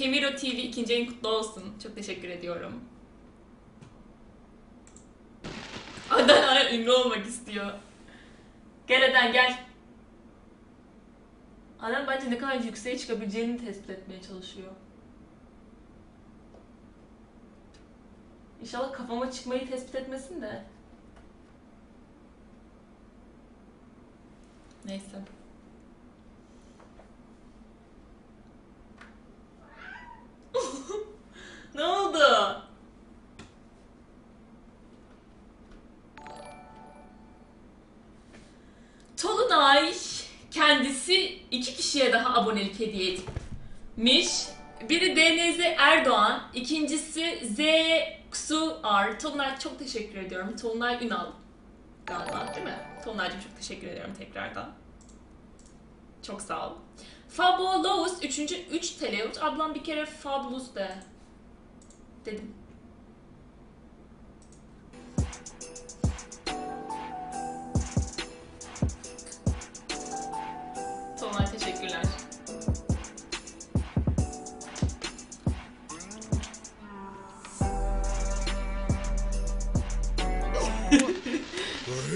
Kemiro TV ikinci ayın kutlu olsun. Çok teşekkür ediyorum. Adan ara ünlü olmak istiyor. Gel Adan gel. Adam bence ne kadar yükseğe çıkabileceğini tespit etmeye çalışıyor. İnşallah kafama çıkmayı tespit etmesin de. Neyse. ne oldu? Tolunay kendisi iki kişiye daha abonelik hediye etmiş. Biri DNZ Erdoğan, ikincisi Z Ksu R. Tolunay çok teşekkür ediyorum. Tolunay Ünal galiba değil mi? Tolunay'cığım çok teşekkür ediyorum tekrardan. Çok sağ ol. Fabulous 3. 3 TL. Ablam bir kere Fabulous de. Dedim.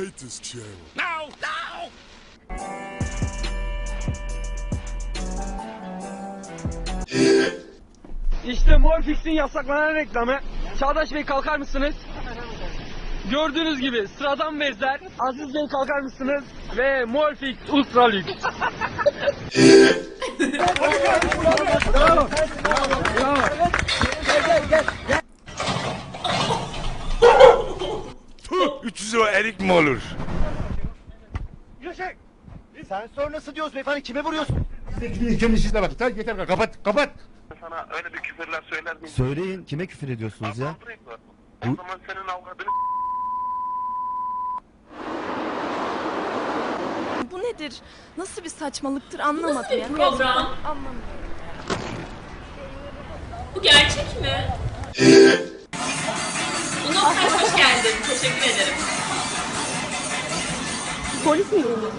Hate this channel. İşte Morfix'in yasaklanan reklamı. Çağdaş Bey kalkar mısınız? Gördüğünüz gibi sıradan bezler. Aziz Bey kalkar mısınız? Ve Morfix Ultra Lüks. Puh, 300 lira erik mi olur? Sen sonrası diyoruz beyefendi kime vuruyorsun? Kendi işinize bak. Tamam, Yeter kapat kapat. sana öyle bir küfürler söyler miyim? Söyleyin kime küfür ediyorsunuz ya? Saldırayım mı? O zaman senin avradını Bu nedir? Nasıl bir saçmalıktır anlamadım ya. Program. Anlamadım. Bu gerçek mi? Hoş geldin. Teşekkür ederim. Polis mi geliyor?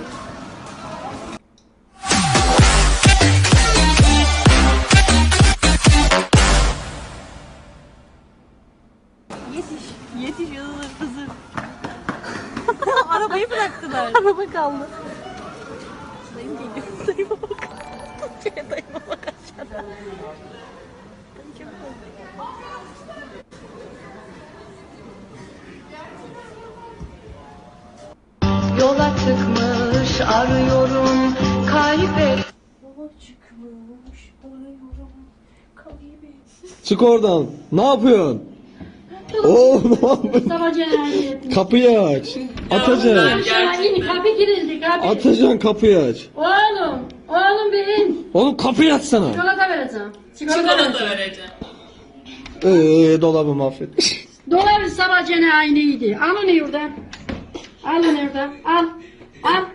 Yetiş, yetiş hızır hızır. Arabayı bıraktılar. Araba kaldı. Dayım geliyor. Dayıma bak. Dayıma bak aşağıda. Dayı çabuk ol. Yola çıkmış arıyorum kaybet. Yola çıkmış arıyorum kaybet. Çık oradan. Ne yapıyorsun? Oo ne yapıyorsun? Kapıyı aç. Atacaksın. Gerçekten. Kapı girildi kapı. Atacaksın kapıyı aç. Oğlum, oğlum benim. Oğlum kapıyı açsana. Çikolata vereceğim. Çikolata Çikolata vereceğim. Eee dolabı mahvetmiş. Dolar sabah gene aynıydı. Al onu oradan. Al onu oradan. Al. Al.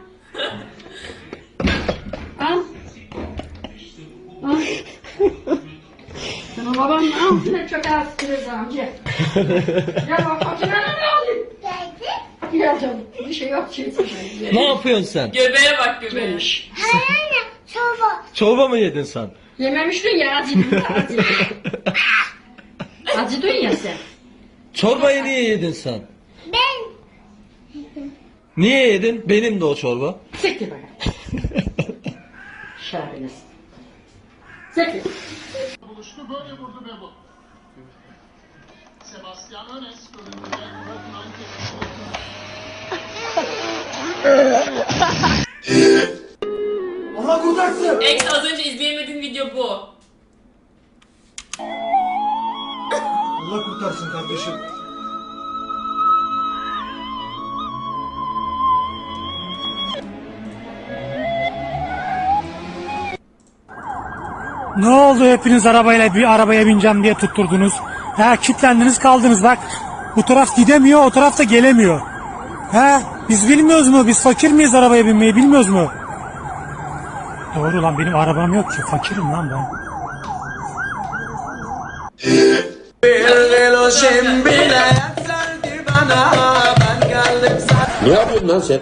Al. Al. Sana babam altına çok az kıracağım. Gel. Gel bak makineni ne alayım? Gel canım. Bir şey yok. Şey, şey. ne yapıyorsun sen? Göbeğe bak göbeğe. Gelmiş. Çorba mı yedin sen? Yememiştin ya acıdın. Acıdın. Acıdın ya sen. Çorbayı niye yedin sen? Niye yedin? Benim de o çorba. Siktir bakalım. Şahane. Siktir. buluştu böyle vurdu ve bu. Sebastian Önes bölümünde Ex az önce izleyemediğin video bu. Allah kurtarsın kardeşim. Ne oldu hepiniz arabayla bir arabaya bineceğim diye tutturdunuz. Ha kilitlendiniz kaldınız bak. Bu taraf gidemiyor o taraf da gelemiyor. Ha biz bilmiyoruz mu? Biz fakir miyiz arabaya binmeyi bilmiyoruz mu? Doğru lan benim arabam yok ki. Fakirim lan ben. Ne yapıyorsun lan sen?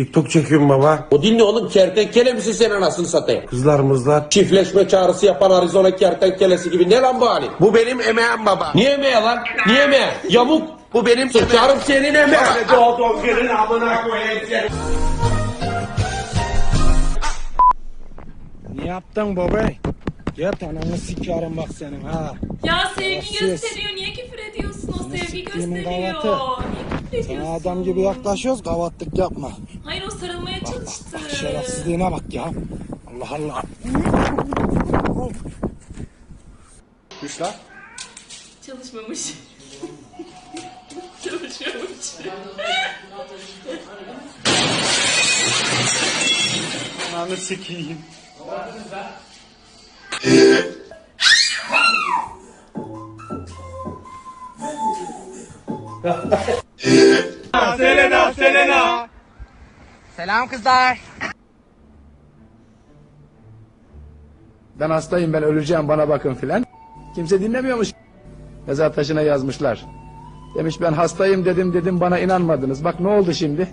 TikTok çekiyorum baba. O dinle oğlum kertenkele misin sen anasını satayım? Kızlar mızlar. Çiftleşme çağrısı yapan Arizona kertenkelesi gibi ne lan bu halin? Bu benim emeğim baba. Niye emeği lan? Niye emeği? Yamuk. Bu benim sıçarım senin emeğin. Doğduğum yerin amına koyayım. Ne yaptın baba? Git ananı sikerim bak senin ha. Ya sevgi yes. gösteriyor. Niye küfür ediyorsun? O sevgi siktiğimin gösteriyor. gavatı. Niye küfür ediyorsun? Sana adam gibi yaklaşıyoruz kavatlık yapma. Hayır o sarılmaya çalıştı. Bak şerefsizliğine bak ya. Allah Allah. Düş lan. Çalışmamış. Çalışmamış. Ananı sikeyim. Selena, Selena. Selam kızlar. Ben hastayım ben öleceğim bana bakın filan. Kimse dinlemiyormuş. Mezar taşına yazmışlar. Demiş ben hastayım dedim dedim bana inanmadınız. Bak ne oldu şimdi?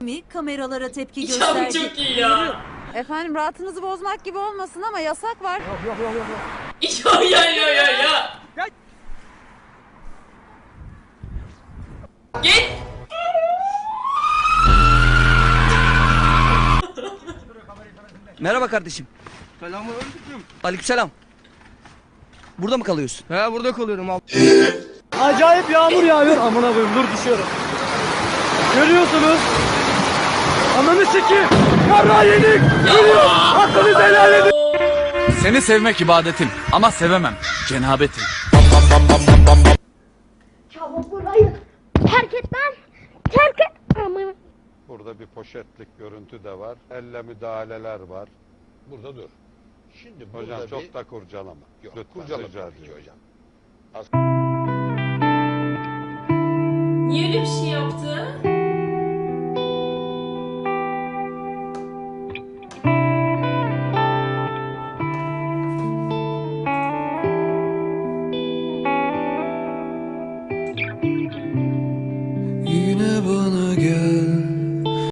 Mi kameralara tepki gösterdi. çok iyi ya. Efendim rahatınızı bozmak gibi olmasın ama yasak var. Ya ya ya ya ya. Git. Merhaba kardeşim. Selamünaleyküm. Aleykümselam. Burada mı kalıyorsun? He burada kalıyorum abi. Acayip yağmur yağıyor. Amına koyayım dur düşüyorum. Görüyorsunuz. Ananı sikeyim. Yarra yedik. Geliyor. Hakkınızı helal edin. Seni sevmek ibadetim ama sevemem. Cenabetim. Terk et lan. Terk et. Aman. Burada bir poşetlik görüntü de var. Elle müdahaleler var. Burada dur. Şimdi hocam çok da kurcalama. Yok, Lütfen rica ediyorum. Niye öyle bir şey